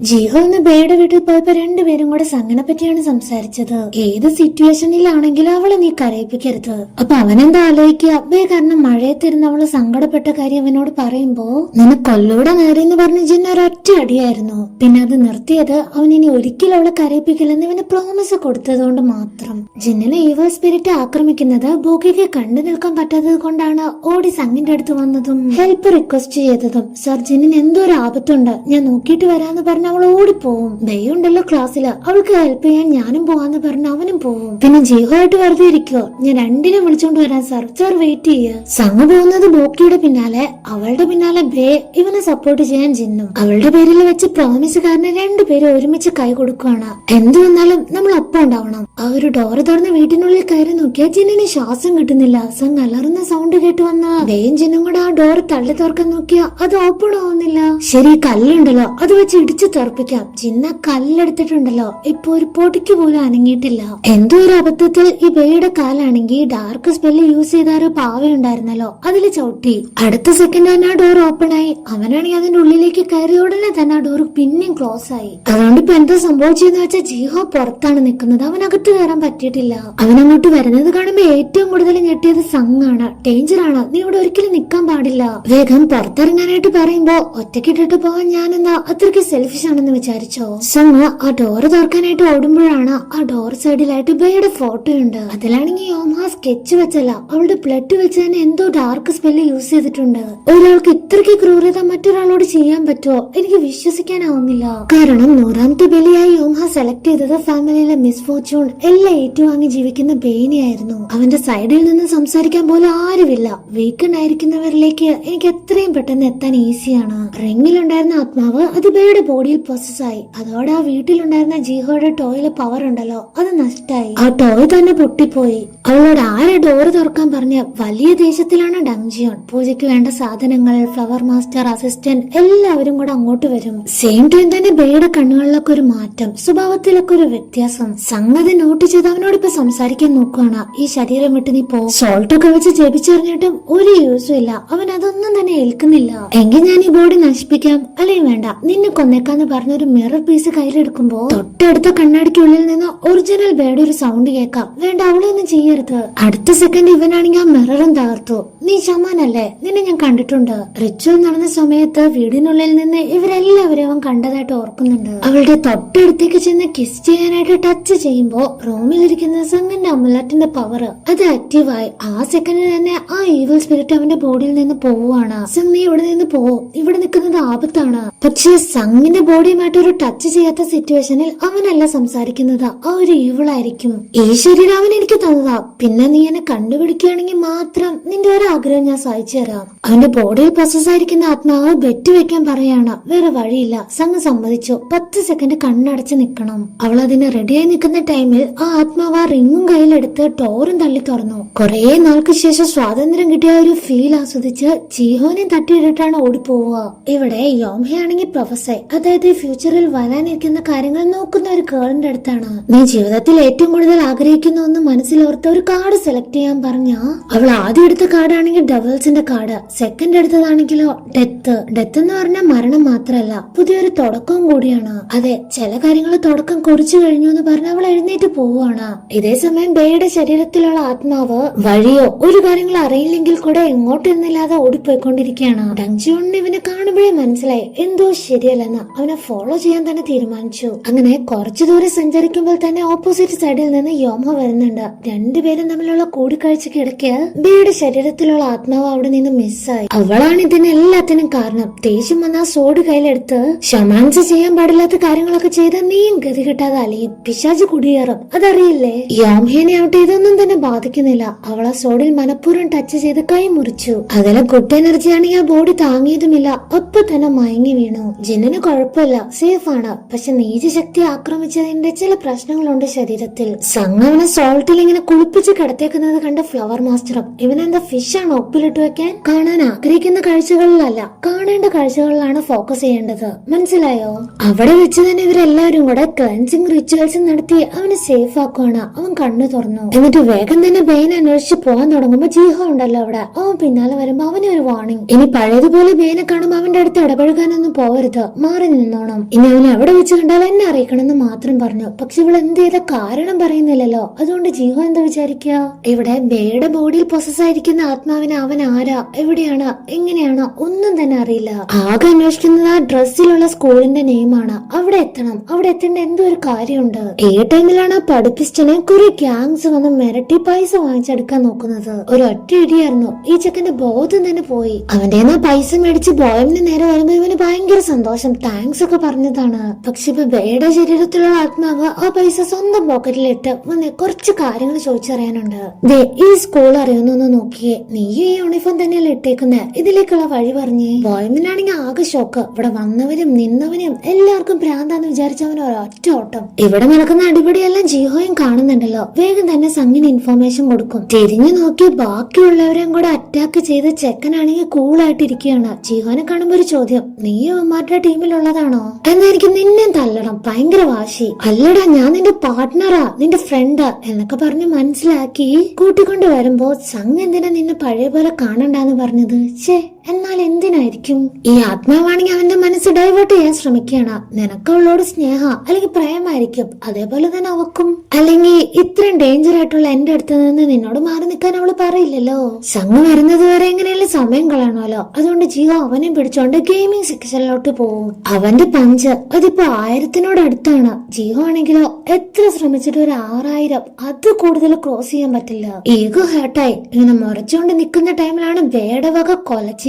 ജീഹോ ഇന്ന് ബേയുടെ വീട്ടിൽ പോയപ്പോ രണ്ടുപേരും കൂടെ സംഗനെ പറ്റിയാണ് സംസാരിച്ചത്. ഏത് സിറ്റുവേഷനിലാണെങ്കിലും അവളെ നീ കരയിപ്പിക്കരുത്. അപ്പൊ അവനെന്താ ആലോചിക്കുക? ബേ കാരണം മഴയത്തിരുന്ന് അവൾ സങ്കടപ്പെട്ട കാര്യം അവനോട് പറയുമ്പോ നിന്നെ കൊല്ലൂടെ നേരെന്ന് പറഞ്ഞ് ജിന്ന ഒരൊറ്റ അടിയായിരുന്നു. പിന്നെ അത് നിർത്തിയത് അവൻ ഇനി ഒരിക്കലും അവളെ കരയിപ്പിക്കില്ലെന്ന് ഇവന് പ്രോമിസ് കൊടുത്തതുകൊണ്ട് മാത്രം. ജിന്നിനെ ഈവൽ സ്പിരിറ്റ് ആക്രമിക്കുന്നത് ബോഗിക്ക് കണ്ടു നിൽക്കാൻ പറ്റാത്തത് കൊണ്ടാണ് ഓടി സങ്ങിന്റെ അടുത്ത് വന്നതും. ഹെൽപ്പ് റിക്വസ്റ്റ് ചെയ്തതും. സർ ജിന്നിന് എന്തോ ഒരു ആപത്തുണ്ട്. ഞാൻ നോക്കിയിട്ട് വരാന്ന് പറഞ്ഞ് അവൾ ഓടിപ്പോവും. ദയുണ്ടല്ലോ ക്ലാസ്സിൽ അവൾക്ക് ഹെൽപ്പ് ചെയ്യാൻ ഞാനും പോവാന്ന് പറഞ്ഞ് അവനും പോവും. പിന്നെ ജീവമായിട്ട് വെറുതെ ഇരിക്കോ ഞാൻ രണ്ടിനെ വിളിച്ചോണ്ട് വരാൻ സർ സാർ വെയിറ്റ് ചെയ്യ. സംഘ പോകുന്നത് ബോക്കിയുടെ പിന്നാലെ അവളുടെ പിന്നാലെ ബേ ഇവനെ സപ്പോർട്ട് ചെയ്യാൻ ജിന്നും. അവളുടെ പേരിൽ വെച്ച് പ്രോമിസ് കാരണം രണ്ടുപേരും ഒരുമിച്ച് കൈ കൊടുക്കുകയാണ് എന്തു വന്നാലും നമ്മൾ ഒപ്പം ഉണ്ടാവണം ആ ഒരു ഡോറ് തുറന്ന് വീട്ടിനുള്ളിൽ കയറി നോക്കിയാൽ ജിന്നിന് ശ്വാസം കിട്ടുന്നില്ല. സംഘ അലറുന്ന സൗണ്ട് കേട്ട് വന്ന. ബേയും ജിന്നും കൂടെ ആ ഡോർ തള്ളി തുറക്കാൻ നോക്കിയാ അത് ഓപ്പൺ ആവുന്നില്ല. ശരി കല്ലുണ്ടല്ലോ. അത് വെച്ച് ഇടിച്ചു തെറിപ്പിക്കാം. ചിന്ന കല്ലെടുത്തിട്ടുണ്ടല്ലോ. ഇപ്പൊ ഒരു പൊടിക്ക് പോലും അനങ്ങിയിട്ടില്ല. എന്തോ ഒരു അബദ്ധത്തിൽ ഈ ബേയുടെ കാലാണെങ്കിൽ ഡാർക്ക് സ്പെല്ല് യൂസ് ചെയ്ത ഒരു പാവയുണ്ടായിരുന്നല്ലോ അതിൽ ചവിട്ടി. അടുത്ത സെക്കൻഡ് തന്നെ ആ ഡോർ ഓപ്പൺ ആയി. അവനാണെങ്കിൽ അതിന്റെ ഉള്ളിലേക്ക് കയറിയ ഉടനെ തന്നെ ആ ഡോർ പിന്നെയും ക്ലോസ് ആയി. അതുകൊണ്ട് ഇപ്പൊ എന്താ സംഭവിച്ചെന്ന് വെച്ചാൽ ജീഹോ പുറത്താണ് നിൽക്കുന്നത്. അവൻ അകത്ത് കയറാൻ പറ്റിയിട്ടില്ല. അവൻ അങ്ങോട്ട് വരുന്നത് കാണുമ്പോ ഏറ്റവും കൂടുതൽ ഞെട്ടിയത് സംഘാണ്. ഡേഞ്ചർ ആണ്. നീ ഇവിടെ ഒരിക്കലും നിൽക്കാൻ പാടില്ല. വേഗം പുറത്തിറങ്ങാനായിട്ട് പറയുമ്പോ ഒറ്റക്കിട്ടിട്ട് പോവാൻ ഞാനെന്നാ അത്രയ്ക്ക് സെൽഫിഷ് ആണെന്ന് വിചാരിച്ചോ? സംഘ ആ ഡോറ് തുറക്കാനായിട്ട് ഓടുമ്പോഴാണ് ആ ഡോർ സൈഡിലായിട്ട് ബേയുടെ ഫോട്ടോ ഉണ്ട് അതിലാണെങ്കിൽ യോമ സ്കെച്ച് വെച്ചല്ല അവളുടെ ബ്ലഡ് വെച്ച് തന്നെ എന്തോ ഡാർക്ക് സ്പെല്ല് യൂസ് ചെയ്തിട്ടുണ്ട്. ഒരാൾക്ക് ഇത്രയ്ക്ക് ക്രൂരത മറ്റൊരാളോട് ചെയ്യാൻ പറ്റുമോ എനിക്ക് വിശ്വസിക്കാനാവുന്നില്ല. കാരണം നൂറാമത്തെ ബലിയായി യോമ സെലക്ട് ചെയ്തത് ഫാമിലിയിലെ മിസ് ഫോർച്യൂൺ എല്ലാം ഏറ്റുവാങ്ങി ജീവിക്കുന്ന ബേനിയായിരുന്നു അവന്റെ സൈഡിൽ നിന്ന് സംസാരിക്കാൻ പോലും ആരുമില്ല. വീക്കെൻഡ് ആയിരിക്കുന്നവരിലേക്ക് എനിക്ക് എത്രയും പെട്ടെന്ന് എത്താൻ ഈസിയാണ് റിങ്ങിലുണ്ടായിരുന്ന ആത്മാവ് അത് ബേയുടെ ബോഡിയിൽ പ്രോസസ് ആയി. അതോടെ ആ വീട്ടിലുണ്ടായിരുന്ന ജീഹോയുടെ ടോയിലെ പവർ ഉണ്ടല്ലോ അത് നഷ്ടായി. ആ ടോയ് തന്നെ പൊട്ടിപ്പോയി. അവളോട് ആരെ ഡോറ് തുറക്കാൻ പറഞ്ഞ? വലിയ ദേശത്തിലാണ് ഡംജിയോൺ പൂജയ്ക്ക് വേണ്ട സാധനങ്ങൾ ഫ്ലവർ മാസ്റ്റർ അസിസ്റ്റന്റ് എല്ലാവരും കൂടെ അങ്ങോട്ട് വരും. സെയിം ടൈം തന്നെ ബേയുടെ കണ്ണുകളിലൊക്കെ ഒരു മാറ്റം സ്വഭാവത്തിലൊക്കെ ഒരു വ്യത്യാസം. സംഗതി നോട്ട് ചെയ്ത് അവനോട് ഇപ്പൊ സംസാരിക്കാൻ നോക്കുകയാണ് ഈ ശരീരം വിട്ട് നീ പോ. സോൾട്ട് ഒക്കെ വെച്ച് ജപിച്ചെറിഞ്ഞിട്ടും ഒരു യൂസും ഇല്ല. അവൻ അതൊന്നും തന്നെ ഏൽക്കുന്നില്ല. എങ്കിൽ ഞാൻ ഈ ബോഡി നശിപ്പിക്കാം. അല്ലെങ്കിൽ വേണ്ട നിന്നെ കൊന്നേക്കാന്ന് പറഞ്ഞൊരു മിറർ പീസ് കയ്യിലെടുക്കുമ്പോ തൊട്ടടുത്ത കണ്ണാടിക്കുള്ളിൽ നിന്ന് ഒറിജിനൽ ബേഡ് ഒരു സൗണ്ട് കേൾക്കാം. വേണ്ട അവളൊന്നും ചെയ്യരുത്. അടുത്ത സെക്കൻഡ് ഇവനാണെങ്കിൽ ആ മിററും തകർത്തു. നീ ചമാനല്ലേ നിന്നെ ഞാൻ കണ്ടിട്ടുണ്ട്. റിച്ചു നടന്ന സമയത്ത് വീടിനുള്ളിൽ നിന്ന് ഇവരെല്ലാവരും അവൻ കണ്ടതായിട്ട് ഓർക്കുന്നുണ്ട്. അവളുടെ തൊട്ടടുത്തേക്ക് ചെന്ന് കിസ് ചെയ്യാനായിട്ട് ടച്ച് ചെയ്യുമ്പോ റൂമിലിരിക്കുന്ന സംഘന്റെ അമുലറ്റിന്റെ പവർ അത് ആക്റ്റീവായി ആ സെക്കൻഡിൽ തന്നെ ആ ഈവൽ സ്പിരിറ്റ് അവന്റെ ബോഡിയിൽ നിന്ന് പോവുകയാണ് സംഗ് നീ ഇവിടെ നിന്ന് പോവും ഇവിടെ നിൽക്കുന്നത് ആപത്താണ്. പക്ഷേ സംഗിന്റെ ബോഡിയുമായിട്ട് ഒരു ടച്ച് ചെയ്യാത്ത സിറ്റുവേഷനിൽ അവനല്ല സംസാരിക്കുന്നത്. ആ ഒരു ഇവളായിരിക്കും ഈ ശരീരം അവൻ എനിക്ക് തന്നതാ. പിന്നെ നീ എന്നെ കണ്ടുപിടിക്കുകയാണെങ്കിൽ മാത്രം നിന്റെ ഒരു ആഗ്രഹം ഞാൻ സാധിച്ചു തരാം. അവന്റെ ബോഡിയിൽ പ്രോസസ് ആയിരിക്കുന്ന ആത്മാവ് ബെറ്റ് വെക്കാൻ പറയാണ്. വേറെ വഴിയില്ല. സംഘം സമ്മതിച്ചു. പത്ത് സെക്കൻഡ് കണ്ണടച്ച് നിൽക്കണം. അവൾ അതിന് റെഡിയായി നിൽക്കുന്ന ടൈമിൽ ആ ആത്മാവ് ആ റിങ്ങും കയ്യിലെടുത്ത് ടോറും തള്ളി തുറന്നു. കുറേ നാൾക്ക് ശേഷം സ്വാതന്ത്ര്യം കിട്ടിയ ഒരു ഫീൽ ആസ്വദിച്ച് ചീഹോനെ തട്ടിയിട്ടിട്ടാണ് ഓടിപ്പോവുക. ഇവിടെ യോംഹയാണെങ്കിൽ പ്രൊഫസർ അതായത് ഫ്യൂച്ചറിൽ വരാനിരിക്കുന്ന കാര്യങ്ങൾ നോക്കുന്ന ഒരു കേളിന്റെ അടുത്താണ്. നീ ജീവിതത്തിൽ ഏറ്റവും കൂടുതൽ ആഗ്രഹിക്കുന്ന ഒന്ന് മനസ്സിലോർത്ത് ഒരു കാർഡ് സെലക്ട് ചെയ്യാൻ പറഞ്ഞ? അവൾ ആദ്യം എടുത്ത കാർഡാണെങ്കിൽ ഡബിൾസിന്റെ കാർഡ് സെക്കൻഡ് എടുത്തതാണെങ്കിലോ? ഡെത്ത്. ഡെത്ത് എന്ന് പറഞ്ഞാൽ മരണം മാത്രമല്ല പുതിയൊരു തുടക്കവും കൂടിയാണ്. അതെ ചില കാര്യങ്ങൾ തുടക്കം കുറിച്ചു കഴിഞ്ഞു എന്ന് പറഞ്ഞ് അവൾ എഴുന്നേറ്റ് പോവുകയാണ്. ഇതേ സമയം ബേയുടെ ശരീരത്തിലുള്ള ആത്മാവ് വഴിയോ ഒരു കാര്യങ്ങൾ അറിയില്ലെങ്കിൽ കൂടെ എങ്ങോട്ടിരുന്നില്ലാതെ ഓടിപ്പോയിക്കൊണ്ടിരിക്കുകയാണ്. ഡങ്ജോണിന് ഇവനെ കാണുമ്പോഴേ മനസ്സിലായി എന്തോ ശരിയല്ലെന്ന് അവനെ ഫോളോ ചെയ്യാൻ തന്നെ തീരുമാനിച്ചു. അങ്ങനെ കുറച്ചു ദൂരെ സഞ്ചരിക്കുമ്പോൾ തന്നെ ഓപ്പോസിറ്റ് സൈഡിൽ നിന്ന് യോമ വരുന്നുണ്ട്. രണ്ടുപേരും തമ്മിലുള്ള കൂടിക്കാഴ്ചക്ക് ഇടയ്ക്ക് ബേയുടെ ശരീരത്തിലുള്ള ആത്മാവ് അവിടെ നിന്ന് മിസ്സായി അവളാണ് ഇതിന് എല്ലാത്തിനും കാരണം. ദേഷ്യം വന്ന ആ സോഡ് കയ്യിലെടുത്ത് ശമാൻസ് ചെയ്യാൻ പാടില്ലാത്ത കാര്യങ്ങളൊക്കെ ചെയ്ത നീയും ഗതി കിട്ടാതെ അലിയും. പിശാജ് കുടിയേറും. അതറിയില്ലേ? യോംഹേനെ ആവട്ടെ ഇതൊന്നും തന്നെ ബാധിക്കുന്നില്ല. അവൾ ആ സോഡിൽ മനഃപൂർവം ടച്ച് ചെയ്ത് കൈ മുറിച്ചു. അതിലെ ഗുഡ് എനർജി ആണെങ്കിൽ ആ ബോഡി താങ്ങിയതുമില്ല. ഒപ്പം തന്നെ മയങ്ങി വീണു. ജിന്നിന് കുഴപ്പമില്ല സേഫ് ആണ് പക്ഷെ നീചശക്തി ആക്രമിച്ചതിന്റെ ചില പ്രശ്നങ്ങളുണ്ട് ശരീരത്തിൽ. സംഘവനെ സോൾട്ടിൽ ഇങ്ങനെ കുളിപ്പിച്ച് കിടത്തേക്കുന്നത് കണ്ട ഫ്ലവർ മാസ്റ്ററും ഇവനെന്താ ഫിഷ് ആണ് ഒപ്പിലിട്ട് വെക്കാൻ? കാണാൻ ആഗ്രഹിക്കുന്ന കാഴ്ചകളിലല്ല കാണേണ്ട കാഴ്ചകളിലാണ് ഫോക്കസ് ചെയ്യേണ്ടത്. മനസ്സിലായോ? അവിടെ വെച്ച് തന്നെ ഇവരെല്ലാവരും കൂടെ ക്ലൻസിങ് റിച്വൽസ് നടത്തി അവനെ സേഫ് ആക്കുവാണ് അവൻ കണ്ണു തുറന്നു. എന്നിട്ട് വേഗം തന്നെ ബെയിൻ അന്വേഷിച്ച് പോകാൻ തുടങ്ങുമ്പോ ജീഹ ഉണ്ടല്ലോ അവിടെ. അവൻ പിന്നാലെ വരുമ്പോ അവനെ ഒരു വാർണിംഗ് ഇനി പഴയതുപോലെ ബെയിനെ കാണുമ്പോ അവന്റെ അടുത്ത് ഇടപഴകാനൊന്നും പോവരുത്. മാറി നിന്നോണം. ഇനി അവനെ അവിടെ വെച്ച് കണ്ടാൽ എന്നെ അറിയിക്കണമെന്ന് മാത്രം പറഞ്ഞു. പക്ഷെ ഇവൾ എന്ത് ചെയ്ത കാരണം പറയുന്നില്ലല്ലോ. അതുകൊണ്ട് ജീവ എന്താ വിചാരിക്കുക ഇവിടെ ബേയുടെ ബോഡിയിൽ പൊസസ് ആയിരിക്കുന്ന ആത്മാവിന് അവൻ ആരാ? എവിടെയാണ്? എങ്ങനെയാണ്? ഒന്നും തന്നെ അറിയില്ല. ആകെ അന്വേഷിക്കുന്നത് ആ ഡ്രസ്സിലുള്ള സ്കൂളിന്റെ നെയിമാണ് അവിടെ എത്തണം. അവിടെ എത്തേണ്ട എന്തോ ഒരു കാര്യമുണ്ട്. ഏ ടൈമിലാണ് ആ കുറെ ഗ്യാങ്സ് വന്ന് മിരട്ടി പൈസ വാങ്ങിച്ചെടുക്കാൻ നോക്കുന്നത്. ഒരു ഒറ്റ ഇടിയായിരുന്നു. ഈ ചെക്കന്റെ ബോധം തന്നെ പോയി. അവന്റെ പൈസ മേടിച്ച് ബോയമിന് നേരെ വരുമ്പോ ഇവന് ഭയങ്കര സന്തോഷം. താങ്ക്സ് ഒക്കെ പറഞ്ഞതാണ്. പക്ഷെ ഇപ്പൊ ബേയുടെ ശരീരത്തിലുള്ള ആത്മാവ് ആ പൈസ സ്വന്തം പോക്കറ്റിലിട്ട് വന്ന് കുറച്ച് കാര്യങ്ങൾ ചോദിച്ചറിയാനുണ്ട്. ദേ ഈ സ്കൂൾ അറിയുന്നൊന്ന് നോക്കിയേ. നീ ഈ യൂണിഫോം തന്നെയല്ലേ ഇട്ടേക്കുന്നേ? ഇതിലേക്കുള്ള വഴി പറഞ്ഞേ. ബോയ്മിനാണെങ്കിൽ ആകെ ഷോക്ക് ഇവിടെ വന്നവരും നിന്നവനും എല്ലാവർക്കും ഭ്രാന്താന്ന് വിചാരിച്ചവൻ ഒരൊറ്റ ഓട്ടം. ഇവിടെ നടക്കുന്ന അടിപൊളിയെല്ലാം ജിഹോയും കാണുന്നുണ്ടല്ലോ. വേഗം തന്നെ സംഗിന് ഇൻഫർമേഷൻ കൊടുക്കും. തിരിഞ്ഞു നോക്കി ബാക്കിയുള്ളവരെയും കൂടെ അറ്റാക്ക് ചെയ്ത് ചെക്കനാണെങ്കിൽ കൂളായിട്ടിരിക്കുകയാണ് ജിഹോനെ കാണുമ്പോ ഒരു ചോദ്യം. നീ അവന്മാരുടെ ടീമിലുള്ളതാണോ എന്നാ എനിക്ക് നിന്നെ തല്ലണം. ഭയങ്കര വാശി. അല്ലടാ ഞാൻ നിന്റെ പാർട്ട്ണറാ നിന്റെ ഫ്രണ്ടാ എന്നൊക്കെ പറഞ്ഞ് മനസ്സിലാക്കി കൂട്ടിക്കൊണ്ട് വരുമ്പോ സംഘ എന്തിനാ നിന്നെ പഴയ പോലെ കാണണ്ടെന്ന് പറഞ്ഞത്? ഛേ. എന്നാൽ എന്തിനായിരിക്കും? ഈ ആത്മാവാണെങ്കിൽ അവന്റെ മനസ്സ് ഡൈവേർട്ട് ചെയ്യാൻ ശ്രമിക്കുകയാണ്. നിനക്ക് സ്നേഹ അല്ലെങ്കിൽ പ്രേമായിരിക്കും. അതേപോലെ തന്നെ അവക്കും. അല്ലെങ്കിൽ ഇത്രയും ഡേഞ്ചർ ആയിട്ടുള്ള എന്റെ അടുത്ത് നിന്ന് നിന്നോട് മാറി നിൽക്കാൻ അവൾ പറയില്ലല്ലോ. സംഘം വരുന്നത് വരെ എങ്ങനെയല്ലേ സമയം കളയണമല്ലോ. അതുകൊണ്ട് ജിയോ അവനെ പിടിച്ചോണ്ട് ഗെയിമിംഗ് സെക്ഷനിലോട്ട് പോകും. അവന്റെ പഞ്ച് അതിപ്പോ ആയിരത്തിനോട് അടുത്താണ്. ജിയോ ആണെങ്കിലോ എത്ര ശ്രമിച്ചിട്ട് ഒരു ആറായിരം അത് കൂടുതൽ ക്രോസ് ചെയ്യാൻ പറ്റില്ല. ഈഗോ ഹേർട്ടായി ഇങ്ങനെ മുറച്ചുകൊണ്ട് നിൽക്കുന്ന ടൈമിലാണ് വേടവക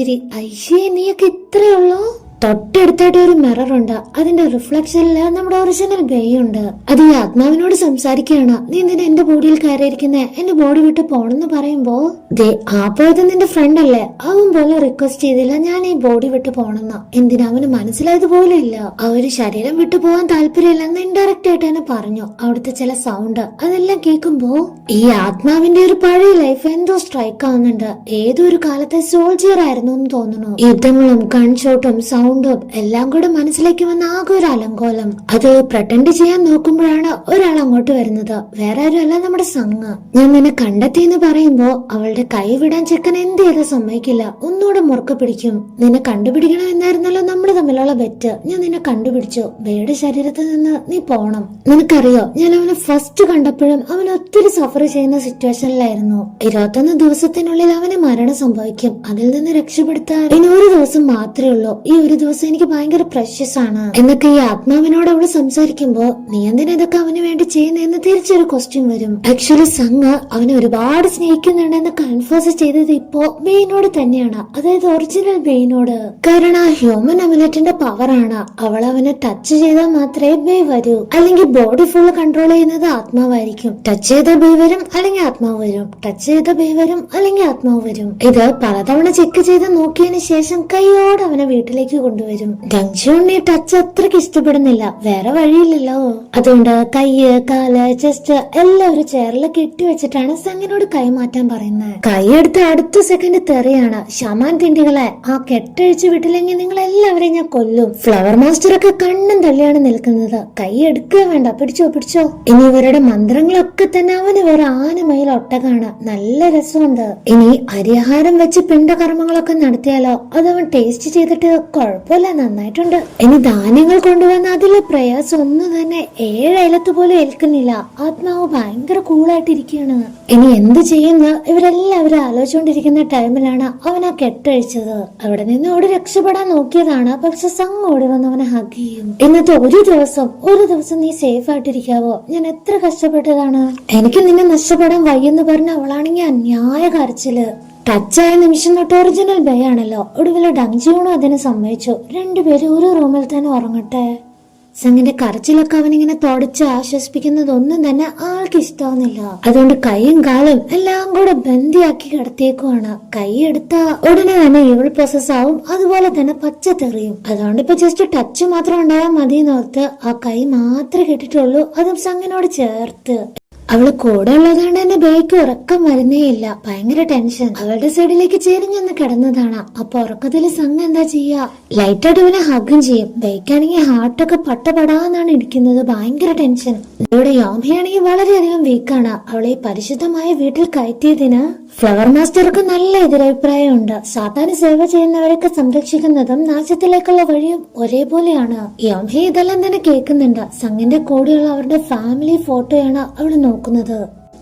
കൊലച്ചിരി ഐശ്വര്യ നീയൊക്കെ ഇത്രയുള്ളൂ തൊട്ടടുത്തായിട്ട് ഒരു മിറർ ഉണ്ട്. അതിന്റെ റിഫ്ലക്ഷനിൽ നമ്മുടെ ഒറിജിനൽ ബേ ഉണ്ട്. അത് ഈ ആത്മാവിനോട് സംസാരിക്കുകയാണ്. നീ എന്തിനാ എന്റെ ബോഡിയിൽ കയറിയിരിക്കുന്നേ? എന്റെ ബോഡി വിട്ട് പോണെന്ന് പറയുമ്പോ ദേ ആ പോയത് നിന്റെ ഫ്രണ്ട് അല്ലേ? അവൻ പോലെ റിക്വസ്റ്റ് ചെയ്തില്ല ഞാൻ ഈ ബോഡി വിട്ട് പോണെന്ന്. എന്തിനാ അവന് മനസ്സിലായത് പോലും ഇല്ല. ആ ഒരു ശരീരം വിട്ടു പോകാൻ താല്പര്യമില്ലെന്ന് ഇൻഡയറക്റ്റ് ആയിട്ട് തന്നെ പറഞ്ഞു. അവിടുത്തെ ചില സൗണ്ട് അതെല്ലാം കേൾക്കുമ്പോ ഈ ആത്മാവിന്റെ ഒരു പഴയ ലൈഫ് എന്തോ സ്ട്രൈക്ക് ആവുന്നുണ്ട്. ഏതോ ഒരു കാലത്തെ സോൾജിയർ ആയിരുന്നു എന്ന് തോന്നുന്നു. യുദ്ധങ്ങളും കൺഷോട്ടും സൗണ്ടും എല്ലാം കൂടെ മനസ്സിലേക്ക് വന്ന ആകെ ഒരു അലങ്കോലം. അത് പ്രട്ടൻഡ് ചെയ്യാൻ നോക്കുമ്പോഴാണ് ഒരാൾ അങ്ങോട്ട് വരുന്നത്. വേറെ ആരുമല്ല നമ്മുടെ സംഘ. ഞാൻ നിന്നെ കണ്ടെത്തി എന്ന് പറയുമ്പോ അവളുടെ കൈ വിടാൻ ചെക്കൻ എന്ത് ചെയ്ത് സമ്മതിക്കില്ല. ഒന്നുകൂടെ മുറുക്ക പിടിക്കും. നിന്നെ കണ്ടുപിടിക്കണം എന്നായിരുന്നല്ലോ നമ്മൾ തമ്മിലുള്ള ബെറ്റ് ഞാൻ നിന്നെ കണ്ടുപിടിച്ചു. ബേയുടെ ശരീരത്തിൽ നിന്ന് നീ പോണം. നിനക്കറിയോ ഞാൻ അവനെ ഫസ്റ്റ് കണ്ടപ്പോഴും അവൻ ഒത്തിരി സഫർ ചെയ്യുന്ന സിറ്റുവേഷനിലായിരുന്നു ഇരുപത്തൊന്ന് ദിവസത്തിനുള്ളിൽ അവന് മരണം സംഭവിക്കും. അതിൽ നിന്ന് രക്ഷപ്പെടുത്താൻ ഇനി ഒരു ദിവസം മാത്രമേ ഉള്ളൂ. ഈ ഒരു ദിവസം എനിക്ക് ഭയങ്കര പ്രഷ്യസ് ആണ്. എന്നൊക്കെ ഈ ആത്മാവിനോട് അവൾ സംസാരിക്കുമ്പോ നീ എന്തിനാ ഇതൊക്കെ അവന് വേണ്ടി ചെയ്യുന്നതെന്ന് തിരിച്ചൊരു ക്വസ്റ്റ്യൻ വരും. ആക്ച്വലി സംഘ അവനെ ഒരുപാട് സ്നേഹിക്കുന്നുണ്ടെന്ന് കൺഫേസ് ചെയ്തത് ഇപ്പോ ബെയിനോട് തന്നെയാണ്. അതായത് ഒറിജിനൽ ബെയിനോട് കാരണം ആ ഹ്യൂമൻ അമുലറ്റിന്റെ പവറാണ് അവൾ അവനെ ടച്ച് ചെയ്താൽ മാത്രമേ ബേ വരൂ. അല്ലെങ്കിൽ ബോഡി ഫുൾ കൺട്രോൾ ചെയ്യുന്നത് ആത്മാവായിരിക്കും. ടച്ച് ചെയ്ത ബേ വരും അല്ലെങ്കിൽ ആത്മാവ് വരും. ടച്ച് ചെയ്ത ബേ വരും അല്ലെങ്കിൽ ആത്മാവ് വരും. ഇത് പലതവണ ചെക്ക് ചെയ്ത് നോക്കിയതിന് ശേഷം കൈയോടെ അവനെ വീട്ടിലേക്ക് കൊണ്ടുവരും. ഡങ്ഷുണ്ണി ടച്ച് അത്രയ്ക്ക് ഇഷ്ടപ്പെടുന്നില്ല. വേറെ വഴിയില്ലല്ലോ. അതുകൊണ്ട് കയ്യ് കാൽ ചെസ്റ്റ് എല്ലാം ഒരു കെട്ടി വെച്ചിട്ടാണ് സംഗിനോട് കൈമാറ്റാൻ പറയുന്നത്. കൈയെടുത്ത് അടുത്ത സെക്കൻഡ് തെറിയാണ്. ഷമാൻ തിണ്ടികളെ ആ കെട്ടഴിച്ച് വിട്ടില്ലെങ്കിൽ നിങ്ങൾ എല്ലാവരെയും ഞാൻ കൊല്ലും. ഫ്ലവർ മാസ്റ്റർ ഒക്കെ കണ്ണും തള്ളിയാണ് നിൽക്കുന്നത്. കൈ എടുക്കുക വേണ്ട. പിടിച്ചോ പിടിച്ചോ. ഇനി ഇവരുടെ മന്ത്രങ്ങളൊക്കെ തന്നെ അവന് വേറെ ആനമയിൽ ഒട്ടകാണ്. നല്ല രസമുണ്ട്. ഇനി അരിഹാരം വെച്ച് പിണ്ടകർമ്മങ്ങളൊക്കെ നടത്തിയാലോ? അതവൻ ടേസ്റ്റ് ചെയ്തിട്ട് കുഴപ്പമില്ല നന്നായിട്ടുണ്ട്. ഇനി ധാന്യങ്ങൾ കൊണ്ടുവന്ന അതിലെ പ്രയാസം ഒന്നും തന്നെ ഏഴയലത്ത് പോലും ഏൽക്കുന്നില്ല. ആത്മാവ് ഭയങ്കര കൂളായിട്ടിരിക്കുകയാണ്. ഇനി എന്ത് ചെയ്യുന്ന ഇവരെല്ലാവരും ആലോചിച്ചുകൊണ്ടിരിക്കുന്ന ടൈമിലാണ് അവൻ ആ കെട്ടഴിച്ചത്. അവിടെ നിന്ന് ഓടി രക്ഷപ്പെടാൻ നോക്കിയതാണ്. പക്ഷെ സംഘം ഓടി വന്ന് അവനെ ഹഗ് ചെയ്യും. ഇന്നത്തെ ഒരു ദിവസം ഒരു ദിവസം നീ സേഫ് ആയിട്ടിരിക്കാവോ? ഞാൻ എത്ര കഷ്ടപ്പെട്ടതാണ്. എനിക്ക് നിന്നെ നഷ്ടപ്പെടാൻ വയ്യെന്ന് പറഞ്ഞ അവളാണെങ്കിൽ അന്യായ കരച്ചിൽ. ടച്ചായ നിമിഷം തൊട്ട് ഒറിജിനൽ ബേ ആണല്ലോ. ഒടുവിൽ ഡങ്ജിയോണും അതിന് സമ്മതിച്ചു. രണ്ടുപേരും ഒരു റൂമിൽ തന്നെ ഉറങ്ങട്ടെ. സംഗിന്റെ കരച്ചിലൊക്കെ അവനിങ്ങനെ തുടച്ച് ആശ്വസിപ്പിക്കുന്നതൊന്നും തന്നെ ആൾക്ക് ഇഷ്ടാവുന്നില്ല അതുകൊണ്ട് കൈയും കാലും എല്ലാം കൂടെ ബന്ധിയാക്കി കിടത്തിയേക്കുവാണ്. കൈ എടുത്ത ഉടനെ തന്നെ ഇവൾ പ്രോസസ് ആവും. അതുപോലെ തന്നെ പച്ച തെറിയും. അതുകൊണ്ട് ഇപ്പൊ ജസ്റ്റ് ടച്ച് മാത്രം ഉണ്ടായാൽ മതി എന്നോർത്ത് ആ കൈ മാത്രമേ കിട്ടിയിട്ടുള്ളൂ. അതും സംഗിനോട് ചേർത്ത്. അവൾ കൂടെ ഉള്ളതുകൊണ്ട് തന്നെ ബേക്ക് ഉറക്കം വരുന്നേയില്ല ഭയങ്കര ടെൻഷൻ അവളുടെ സൈഡിലേക്ക് ചെരിഞ്ഞൊന്ന് കിടന്നതാണ്. അപ്പൊ ഉറക്കത്തിൽ സംഘം എന്താ ചെയ്യാ? ലൈറ്റായിട്ട് ഇവനെ ഹഗും ചെയ്യും. ബേക്കാണെങ്കിൽ ഹാർട്ടൊക്കെ പട്ടപടാന്നാണ് ഇരിക്കുന്നത്. ഭയങ്കര ടെൻഷൻ ഇവിടെ യോമയാണെങ്കിൽ വളരെയധികം വീക്കാണ് അവളെ പരിശുദ്ധമായ വീട്ടിൽ കയറ്റിയതിന് ഫ്ലവർ മാസ്റ്റർക്ക് നല്ല എതിരഭിപ്രായമുണ്ട്. സാധാരണ സേവ ചെയ്യുന്നവരൊക്കെ സംരക്ഷിക്കുന്നതും നാശത്തിലേക്കുള്ള വഴിയും ഒരേപോലെയാണ്. യോംഹി ഇതെല്ലാം തന്നെ കേൾക്കുന്നുണ്ട്. സംഗിന്റെ കൂടെയുള്ള അവരുടെ ഫാമിലി ഫോട്ടോയാണ് അവൾ നോക്കുന്നത്.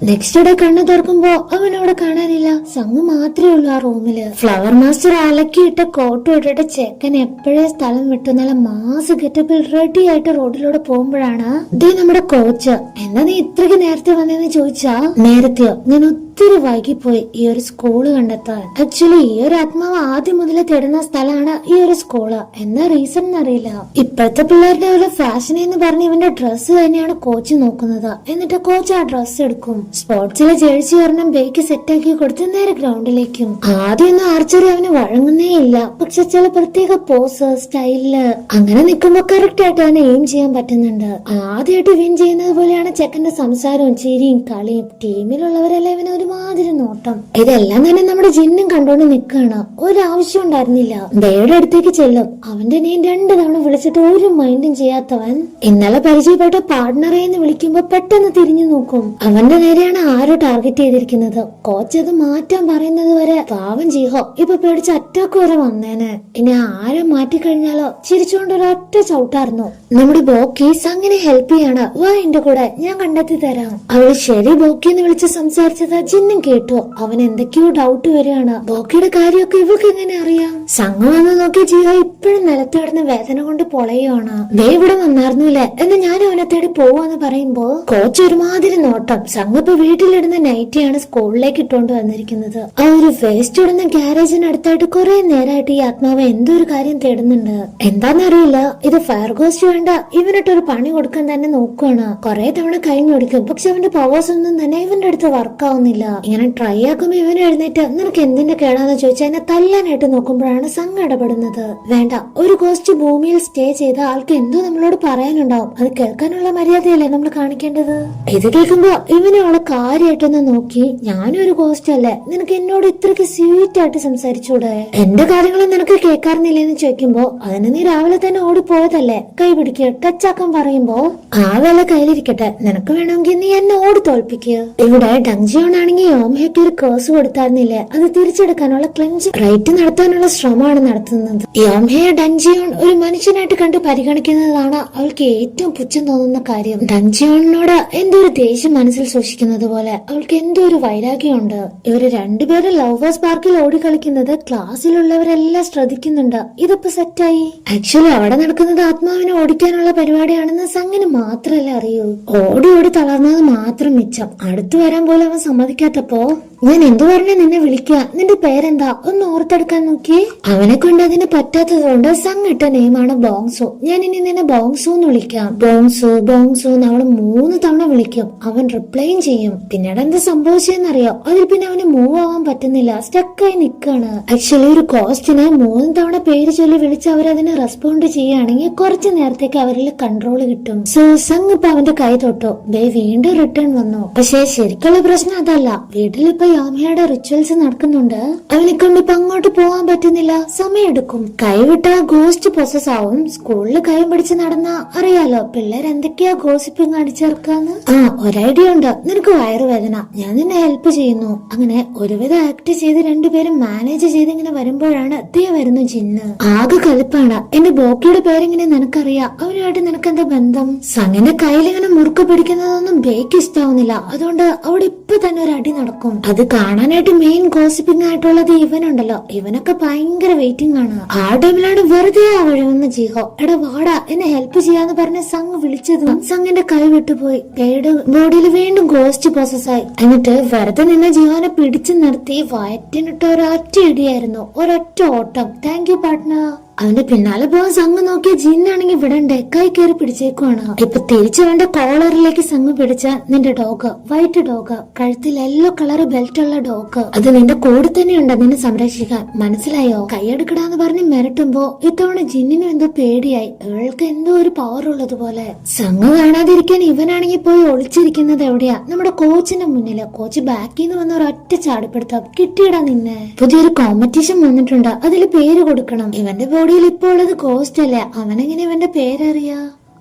നെക്സ്റ്റ് ഡേ കണ്ണു തുറക്കുമ്പോ അവൻ അവിടെ കാണാനില്ല. സംഘ് മാത്രമേ ഉള്ളൂ ആ റൂമിൽ ഫ്ലവർ മാസ്റ്റർ അലക്കിയിട്ട കോട്ട് ഇട്ടിട്ട് ചെക്കൻ എപ്പോഴേ സ്ഥലം വിട്ടു നല്ല മാസ് ഗെറ്റപ്പിൽ റെഡി ആയിട്ട് റോഡിലൂടെ പോകുമ്പോഴാണ് ദേ നമ്മുടെ കോച്ച് എന്നാ നീ ഇത്രയ്ക്ക് നേരത്തെ വന്നതെന്ന് ചോദിച്ചാ? നേരത്തെയോ? ഞാൻ ഒത്തിരി വൈകിപ്പോയി. ഈ ഒരു സ്കൂൾ കണ്ടെത്താൻ. ആക്ച്വലി ഈ ഒരു ആത്മാവ് ആദ്യം മുതലേ തേടുന്ന സ്ഥലമാണ് ഈ ഒരു സ്കൂൾ എന്ന റീസൺ അറിയില്ല ഇപ്പോഴത്തെ പിള്ളേരുടെ ഒരു ഫാഷൻ എന്ന് പറഞ്ഞ് ഇവന്റെ ഡ്രസ്സ് തന്നെയാണ് കോച്ച് നോക്കുന്നത്. എന്നിട്ട് കോച്ച് ആ ഡ്രസ്സ് എടുക്കും. സ്പോർട്സിലെ ജേഴ്സി ഒരെണ്ണം ബേക്ക് സെറ്റാക്കി കൊടുത്ത് നേരെ ഗ്രൗണ്ടിലേക്കും ആദ്യമൊന്നും ആർച്ചറി അവന് വഴങ്ങുന്നേ ഇല്ല. പക്ഷെ ചില പ്രത്യേക പോസ് സ്റ്റൈലിൽ അങ്ങനെ നിൽക്കുമ്പോ കറക്റ്റ് ആയിട്ട് അവനെ എയിം ചെയ്യാൻ പറ്റുന്നുണ്ട്. ആദ്യമായിട്ട് വിൻ ചെയ്യുന്നത് പോലെയാണ് ചെക്കന്റെ സംസാരവും ചിരിയും കളിയും. ടീമിലുള്ളവരെല്ലാം ഇവന് ഒരുമാതിരി നോട്ടം. ഇതെല്ലാം തന്നെ നമ്മുടെ ജിന്നും കണ്ടോണ്ട് നിൽക്കുകയാണ് ഒരാവശ്യം ഉണ്ടായിരുന്നില്ല. ദയുടെ അടുത്തേക്ക് ചെല്ലും. അവന്റെ നീ രണ്ടു തവണ വിളിച്ചിട്ട് ഒരു മൈൻഡും ചെയ്യാത്തവൻ. ഇന്നലെ പരിചയപ്പെട്ട പാർട്ട്ണറെ എന്ന് വിളിക്കുമ്പോ പെട്ടെന്ന് തിരിഞ്ഞു നോക്കും. അവന്റെ നേരെയാണ് ആരോ ടാർഗറ്റ് ചെയ്തിരിക്കുന്നത്. കോച്ച് അത് മാറ്റാൻ പറയുന്നത് വരെ പാവം ജീഹോ ഇപ്പൊ പേടിച്ച് അറ്റാക്ക് വരെ വന്നേനെ. ഇനി ആരെ മാറ്റിക്കഴിഞ്ഞാലോ? ചിരിച്ചുകൊണ്ട് ഒരൊറ്റ ചവിട്ടായിരുന്നു. നമ്മുടെ ബോക്കീസ് അങ്ങനെ ഹെൽപ്പ് ചെയ്യാണ്. വാ എന്റെ കൂടെ. ഞാൻ കണ്ടെത്തി തരാം. അവൾ ശരി ബോക്കി എന്ന് വിളിച്ച് സംസാരിച്ചത് ജിന്നും കേട്ടു. അവൻ എന്തൊക്കെയോ ഡൗട്ട് വരികയാണ്. ബോക്കിയുടെ കാര്യമൊക്കെ ഇവൾക്ക് എങ്ങനെ അറിയാം? സംഘം വന്ന് നോക്കി ജീവ ഇപ്പോഴും നിലത്ത് കിടന്ന് വേദന കൊണ്ട് പൊളയുവാണ്. ദേ ഇവിടെ വന്നായിരുന്നില്ലേ എന്ന് ഞാൻ അവനെ തേടി പോവാന്ന് പറയുമ്പോ കോച്ച് ഒരുമാതിരി നോട്ടം. സംഘം ഇപ്പൊ വീട്ടിലിടുന്ന നൈറ്റിയാണ് സ്കൂളിലേക്ക് ഇട്ടുകൊണ്ട് വന്നിരിക്കുന്നത്. ആ ഒരു വേസ്റ്റ് ഇടുന്ന ഗ്യാരേജിനടുത്തായിട്ട് കുറെ നേരമായിട്ട് ഈ ആത്മാവ് എന്തോ ഒരു കാര്യം തേടുന്നുണ്ട്? എന്താന്നറിയില്ല. ഇത് ഫയർ ഗോസ്റ്റ് വേണ്ട. ഇവനിട്ടൊരു പണി കൊടുക്കാൻ തന്നെ നോക്കുവാണ്. കുറെ തവണ കഴിഞ്ഞൊടിക്കും പക്ഷെ അവന്റെ പവേഴ്സ് ഒന്നും തന്നെ ഇവന്റെ അടുത്ത് വർക്ക് ആവുന്നില്ല. ഇങ്ങനെ ട്രൈ ആക്കുമ്പോ ഇവൻ എഴുന്നേറ്റ് നിനക്ക് എന്തിന്റെ കേടാന്ന് ചോദിച്ചാൽ എന്നെ തല്ലാനായിട്ട് നോക്കുമ്പോഴാണ് സംഘം ഇടപെടുന്നത്. വേണ്ട ഒരു ഗോസ്റ്റ് ഭൂമിയിൽ സ്റ്റേ ചെയ്ത ആൾക്ക് എന്തോ നമ്മളോട് പറയാനുണ്ടാവും. അത് കേൾക്കാനുള്ള മര്യാദയല്ലേ നമ്മൾ കാണിക്കേണ്ടത്? ഇത് കേൾക്കുമ്പോ ഇവനെ അവളെ കാര്യമായിട്ടൊന്ന് നോക്കി ഞാനും ഒരു ഗോസ്റ്റ് അല്ലേ? നിനക്ക് എന്നോട് ഇത്രയ്ക്ക് സ്വീറ്റ് ആയിട്ട് സംസാരിച്ചൂടെ? എന്റെ കാര്യങ്ങളും നിനക്ക് കേൾക്കാറുന്നില്ലെന്ന് ചോദിക്കുമ്പോ അതിന് നീ രാവിലെ തന്നെ ഓടിപ്പോയതല്ലേ? കൈ പിടിക്കുക ടച്ചാക്കാൻ പറയുമ്പോ ആ വില കയ്യിലിരിക്കട്ടെ. നിനക്ക് വേണമെങ്കിൽ നീ എന്നെ ഓടി തോൽപ്പിക്കുക ഇവിടെ ഡങ്ജിയോൺ ആണെങ്കിൽ യോമയ്ക്ക് ഒരു കേസ് കൊടുത്തായിരുന്നില്ലേ? അത് തിരിച്ചെടുക്കാനുള്ള ക്ലഞ്ച് റൈറ്റ് നടത്താനുള്ള ശ്രമമാണ് നടത്തുന്നത്. യോമയെ ഡൻജിയോൺ ഒരു മനുഷ്യനായിട്ട് കണ്ട് പരിഗണിക്കുന്നതാണ് അവൾക്ക് ഏറ്റവും പുച്ഛം തോന്നുന്ന കാര്യം. ഡൻജിയോണിനോട് എന്തോ ഒരു ദേഷ്യം മനസ്സിൽ സൂക്ഷിക്കുന്നത് പോലെ അവൾക്ക് എന്തോ ഒരു വൈരാഗ്യമുണ്ട്. ഇവർ രണ്ടുപേരും ലവേഴ്സ് പാർക്കിൽ ഓടി ഓടിക്കളിക്കുന്നത് ക്ലാസ്സിലുള്ളവരെല്ലാം ശ്രദ്ധിക്കുന്നുണ്ട്. ഇതിപ്പോ സെറ്റായി ആക്ച്വലി അവിടെ നടക്കുന്നത് ആത്മാവിനെ ഓടിക്കാനുള്ള പരിപാടിയാണെന്ന് സംഗിന് മാത്രമല്ല അറിയൂ. ഓടി ഓടി തളർന്നത് മാത്രം മിച്ചം. അടുത്തു വരാൻ പോലും അവൻ സമ്മതിക്കാത്തപ്പോ ഞാൻ എന്തു പറഞ്ഞ നിന്നെ വിളിക്കുക നിന്റെ പേരെന്താ? ഒന്ന് ഓർത്തെടുക്കാൻ നോക്കി അവനെ കൊണ്ട് അതിന് പറ്റാത്തത് കൊണ്ട് സങ്ങിട്ട നെയ്മാണ് ബോങ്സു. ഞാൻ ഇനി നിന്നെ ബോങ്സു എന്ന് വിളിക്കാം. ബോങ്സു ബോങ്സു എന്ന് അവൾ മൂന്ന് തവണ വിളിക്കും. അവൻ റിപ്ലൈയും ചെയ്യും. പിന്നീട് എന്ത് സംഭവിച്ചെന്നറിയോ? അതിൽ പിന്നെ അവന് മൂവ് ആവാൻ പറ്റുന്നില്ല. സ്റ്റക്കായി നിൽക്കാണ് ആക്ച്വലി ഒരു കോസ്റ്റിനെ മൂന്ന് തവണ പേര് ചൊല്ലി വിളിച്ച് അവരതിന് റെസ്പോണ്ട് ചെയ്യുകയാണെങ്കിൽ കുറച്ച് നേരത്തേക്ക് അവരിൽ കൺട്രോൾ കിട്ടും. സോ സംഗ് ഇപ്പൊ അവന്റെ കൈ തൊട്ടു. ദേ വീണ്ടും റിട്ടേൺ വന്നു. പക്ഷേ ശരിക്കുള്ള പ്രശ്നം അതല്ല. വീട്ടിൽ ഇപ്പൊ യാമയുടെ റിച്വൽസ് നടക്കുന്നുണ്ട്. അവനെ കൊണ്ട് ഇപ്പൊ അങ്ങോട്ട് പോവാൻ പറ്റുന്നില്ല. സമയമെടുക്കും. കൈവിട്ട ഗോസ്റ്റ് പ്രോസസ് ആവും. സ്കൂളിൽ കൈ പിടിച്ച് നടന്ന അറിയാലോ പിള്ളേർ എന്തൊക്കെയാ ഗോസിപ്പിങ് അടിച്ചേർക്കാന്ന്? ആ ഒരു ഐഡിയ ഉണ്ട്. നിനക്ക് വയറുവേദന. ഞാൻ നിന്നെ ഹെൽപ്പ് ചെയ്യുന്നു. അങ്ങനെ ഒരുവിധം ആക്ട് ചെയ്ത് രണ്ടുപേരും മാനേജ് ചെയ്ത് ഇങ്ങനെ വരുമ്പോഴാണ് തീ വരുന്നു ജിന്ന്. ആകെ കലിപ്പാണ്. എന്റെ ബോക്കിയുടെ പേരെങ്ങനെ നിനക്കറിയാം? അവനുമായിട്ട് നിനക്ക് എന്താ ബന്ധം? സങ്ങിന്റെ കയ്യിൽ ഇങ്ങനെ മുറുക്ക് പിടിക്കുന്നതൊന്നും ബേക്ക് ഇഷ്ടാവുന്നില്ല. അതുകൊണ്ട് അവിടെ ഇപ്പൊ തന്നെ ഒരു അടി നടക്കും. അത് കാണാനായിട്ട് മെയിൻ ഗോസിപ്പിംഗ് ആയിട്ടുള്ളത് ഇവനുണ്ടല്ലോ. ഇവനൊക്കെ ഭയങ്കര വെയിറ്റിംഗ് ആണ്. ആ ടൈമിലാണ് വെറുതെ ഒഴിവെന്ന് ജിഹോ എടാ വാടാ എന്നെ ഹെൽപ്പ് ചെയ്യാന്ന് പറഞ്ഞ സംഘ് വിളിച്ചതും സംഘിന്റെ കൈ വിട്ടുപോയി. കൈയുടെ ബോഡിയിൽ വീണ്ടും ഗോസ്റ്റ് പ്രോസസ് ആയി. എന്നിട്ട് വെറുതെ നിന്ന ജീവനെ പിടിച്ചു നിർത്തി വയറ്റിനിട്ട് ഒരൊറ്റ ഇടിയായിരുന്നു. ഒരൊറ്റ ഓട്ടം. താങ്ക് യു പാർട്ട്ണർ അവന്റെ പിന്നാലെ പോകാൻ സംഘം നോക്കിയ ജീനാണെങ്കിൽ ഇവിടെ ഡെക്കായി കയറി പിടിച്ചേക്കുവാണ്. ഇപ്പൊ തിരിച്ചു വേണ്ട കോളറിലേക്ക് സംഘം പിടിച്ച നിന്റെ ഡോഗ് വൈറ്റ് ഡോഗ് കഴുത്തിൽ യെല്ലോ കളർ ബെൽറ്റ് ഉള്ള ഡോഗ്. അത് നിന്റെ കൂടെ തന്നെയുണ്ട് നിന്നെ സംരക്ഷിക്കാൻ. മനസ്സിലായോ? കൈയെടുക്കടാന്ന് പറഞ്ഞ് മിരട്ടുമ്പോ ഇത്തവണ ജിന്നിനും എന്തോ പേടിയായി. ഇവൾക്ക് എന്തോ ഒരു പവർ ഉള്ളതുപോലെ സംഘം കാണാതിരിക്കാൻ ഇവനാണെങ്കിൽ പോയി ഒളിച്ചിരിക്കുന്നത് എവിടെയാ? നമ്മുടെ കോച്ചിന്റെ മുന്നിൽ. കോച്ച് ബാക്കിൽ നിന്ന് വന്ന ഒരൊറ്റ ചാടിപ്പെടുത്താം. കിട്ടിയിടാ നിന്നെ. പുതിയൊരു കോമ്പറ്റീഷൻ വന്നിട്ടുണ്ട്. അതിൽ പേര് കൊടുക്കണം. ഇവന്റെ ബോഡിയിൽ ഇപ്പോൾ ഉള്ളത് കോസ്റ്റ് അല്ലേ? അവനെങ്ങനെ ഇവന്റെ പേരറിയാ?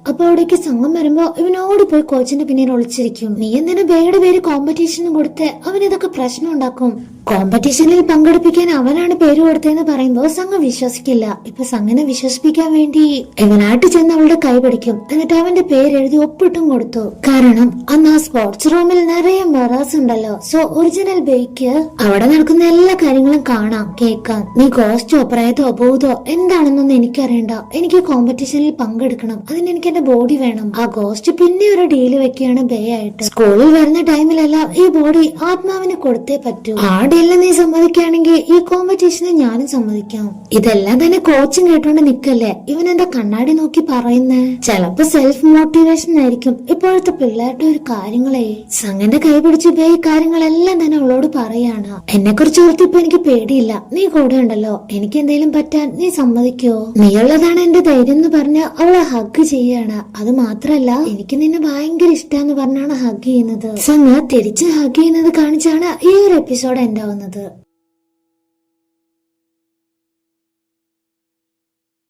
അപ്പൊ അവിടേക്ക് സംഘം വരുമ്പോ ഇവൻ ഓടിപ്പോയി കോച്ചിന്റെ പിന്നിൽ ഒളിച്ചിരിക്കും. നീ എന്തിനാ വേറെ പേര് കോമ്പറ്റീഷന് കൊടുത്ത്? അവൻ ഇതൊക്കെ പ്രശ്നം ഉണ്ടാക്കും. കോമ്പറ്റീഷനിൽ പങ്കെടുപ്പിക്കാൻ അവനാണ് പേര് കൊടുത്തതെന്ന് പറയുമ്പോ സംഘം വിശ്വസിക്കില്ല. ഇപ്പൊ സംഘനെ വിശ്വസിപ്പിക്കാൻ വേണ്ടി ഇവനായിട്ട് ചെന്ന് അവളുടെ കൈ പിടിക്കും. എന്നിട്ട് അവന്റെ പേര് എഴുതി ഒപ്പിട്ടും കൊടുത്തു. കാരണം അന്ന് ആ സ്പോർട്സ് റൂമിൽ നിറയെ മെറാസ് ഉണ്ടല്ലോ. സോ ഒറിജിനൽ ബേക്ക് അവിടെ നടക്കുന്ന എല്ലാ കാര്യങ്ങളും കാണാം കേൾക്കാം. നീ കോസ്റ്റോ പ്രേതോ ഭൂതോ എന്താണെന്നൊന്നും എനിക്കറിയണ്ട. എനിക്ക് കോമ്പറ്റീഷനിൽ പങ്കെടുക്കണം. അതിന് എനിക്ക് എന്റെ ബോഡി വേണം. ആ ഗോസ്റ്റ് പിന്നെ ഒരു ഡീൽ വെക്കുകയാണ് ബേ ആയിട്ട്. സ്കൂളിൽ വരുന്ന ടൈമിലെല്ലാം ഈ ബോഡി ആത്മാവിന് കൊടുത്തേ പറ്റൂ. ആ ഡീലിന് നീ സമ്മതിക്കുകയാണെങ്കിൽ ഈ കോമ്പറ്റീഷന് ഞാനും സമ്മതിക്കാം. ഇതെല്ലാം തന്നെ കോച്ചും കേട്ടോണ്ട് നിക്കല്ലേ? ഇവൻ എന്താ കണ്ണാടി നോക്കി പറയുന്നേ? ചിലപ്പോ സെൽഫ് മോട്ടിവേഷൻ ആയിരിക്കും ഇപ്പോഴത്തെ പിള്ളേരുടെ ഒരു കാര്യങ്ങളെ. സംഗന്റെ കൈ പിടിച്ച് ബേ ഈ കാര്യങ്ങളെല്ലാം തന്നെ അവളോട് പറയാണ്. എന്നെ കുറിച്ച് ഓർത്തിപ്പോ എനിക്ക് പേടിയില്ല. നീ കൂടെ ഉണ്ടല്ലോ. എനിക്ക് എന്തെങ്കിലും പറ്റാൻ നീ സമ്മതിക്കോ? നീ ഉള്ളതാണ് എന്റെ ധൈര്യം എന്ന് പറഞ്ഞ് അവളെ ഹഗ് ചെയ്യാണ്. അത് മാത്രല്ല എനിക്ക് നിന്നെ ഭയങ്കര ഇഷ്ടം പറഞ്ഞാണ് ഹഗ് ചെയ്യുന്നത്. സോ ഞാൻ തിരിച്ച് ഹഗ് ചെയ്യുന്നത് കാണിച്ചാണ് ഈ ഒരു എപ്പിസോഡ് എൻഡ് ആവുന്നത്.